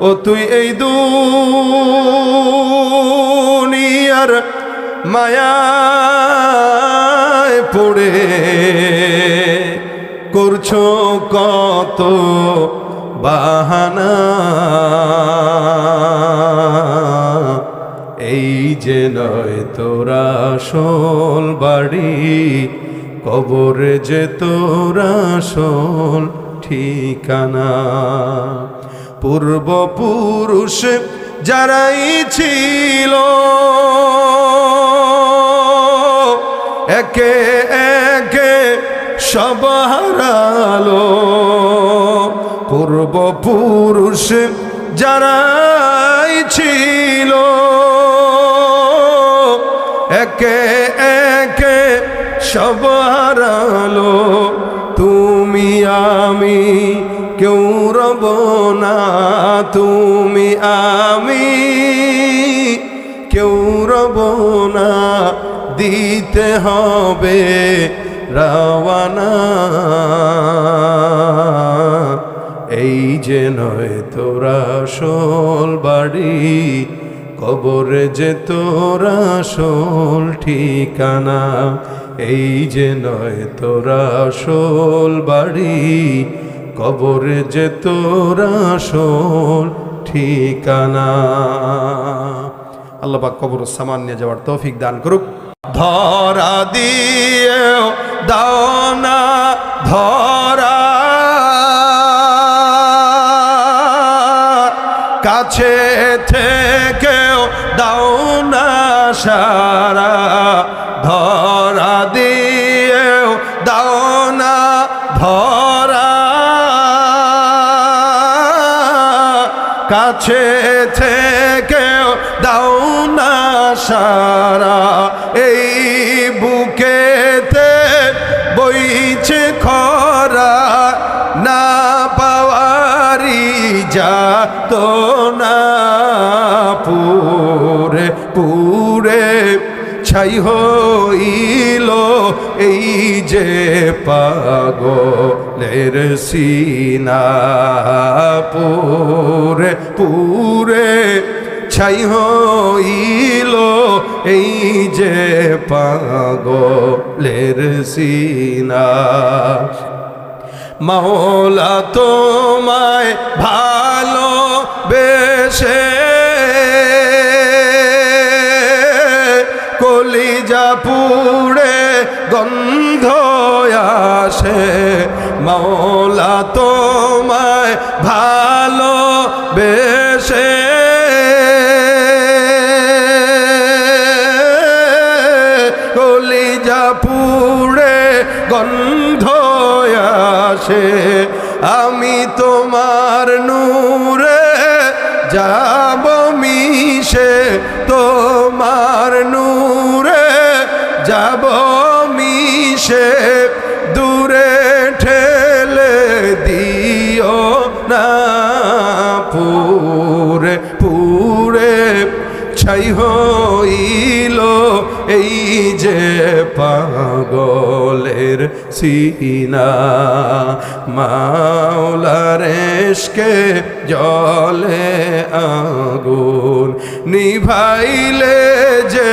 ও তুই এই দুনিয়ার মায়ায় পড়ে করছ কত বাহানা? এই যে নয় তোরা শোল বাড়ি, কবর যে তোরা শোল ঠিকানা। পূর্বপুরুষ যারাই ছিল, একে একে সব হারালো। পূর্বপুরুষ যারাই ছিল, একে একে সব হারালো। তুমি আমি কেউ রব না তুমি আমি। কেউ রব না দিতে হবে রাওয়ানা। এই যে নয় তোরা শোল বাড়ি, কবরে যে তোরা শোল ঠিকানা। এই যে নয় তোরা শোল বাড়ি কবরে যে তোরা শোল ঠিকানা। আল্লাহ কবর সামান নিয়ে যাওয়ার তৌফিক দান করুক। ধরা দিয়ে দাও না, ধরা। কাছে থেকেও দাও না সারা। ধরা দিয়েও কাছে থেকেও দাও না সারা। এই বুকেতে বইছে খরা, না পাওয়ারি যা তো না পুরে পুরে ছাই হইল এই যে পাগলের সিনা পুরে পুরে ছাই হইল এই যে পাগলের সিনা। মাওলা তোমায় ভালো পুড়ে গন্ধ আসে। মাওলা তোমায় ভালো বেশে কলিজা পুড়ে গন্ধ আসে। আমি তোমার নূরে যাব। যাব মিশে দূরে ঠেলে দিও না। পুরে পুরে ছাই হইল এই যে পাগলের সিনা। মাওলারেশকে জলে আগুন নিভাইলে যে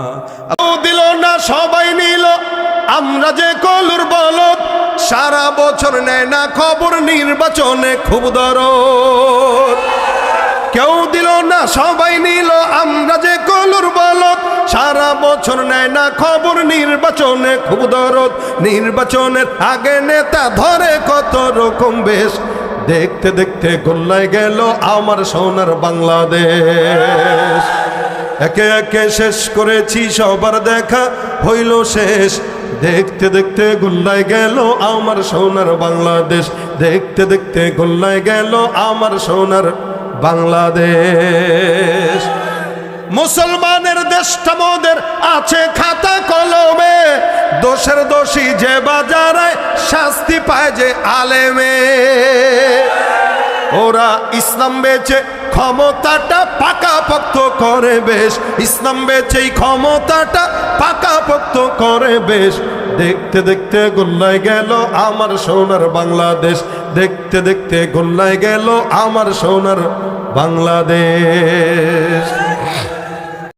আমরা যে কলুর বলত সারা বছর নেয় না খবর নির্বাচনে খুব দরদ। কেউ দিল না, সবাই নিল, আমরা যে কলুর বলত সারা বছর নেয় না খবর নির্বাচনে খুব দরদ। নির্বাচনের আগে নেতা ধরে কত রকম বেশ। দেখতে দেখতে গোল্লায় গেল আমার সোনার বাংলাদেশ। একে একে শেষ করেছি সবার দেখা, হইল শেষ। দেখতে দেখতে গোল্লায় গেল আমার সোনার বাংলাদেশ। দেখতে দেখতে গোল্লায় গেল আমার সোনার বাংলাদেশ। মুসলমানের দেশটা মোদের আছে খাতা কলমে। দোষের দোষী যে বাজারে শাস্তি পায় যে আলেমে। ওরা ইসলাম বেচে ক্ষমতাটা পাকাপোক্ত করে বেশ। ইসলাম বেচেই ক্ষমতাটা পাকাপোক্ত করে বেশ। দেখতে দেখতে গোল্লায় গেল আমার সোনার বাংলাদেশ। দেখতে দেখতে গোল্লায় গেল আমার সোনার বাংলাদেশ।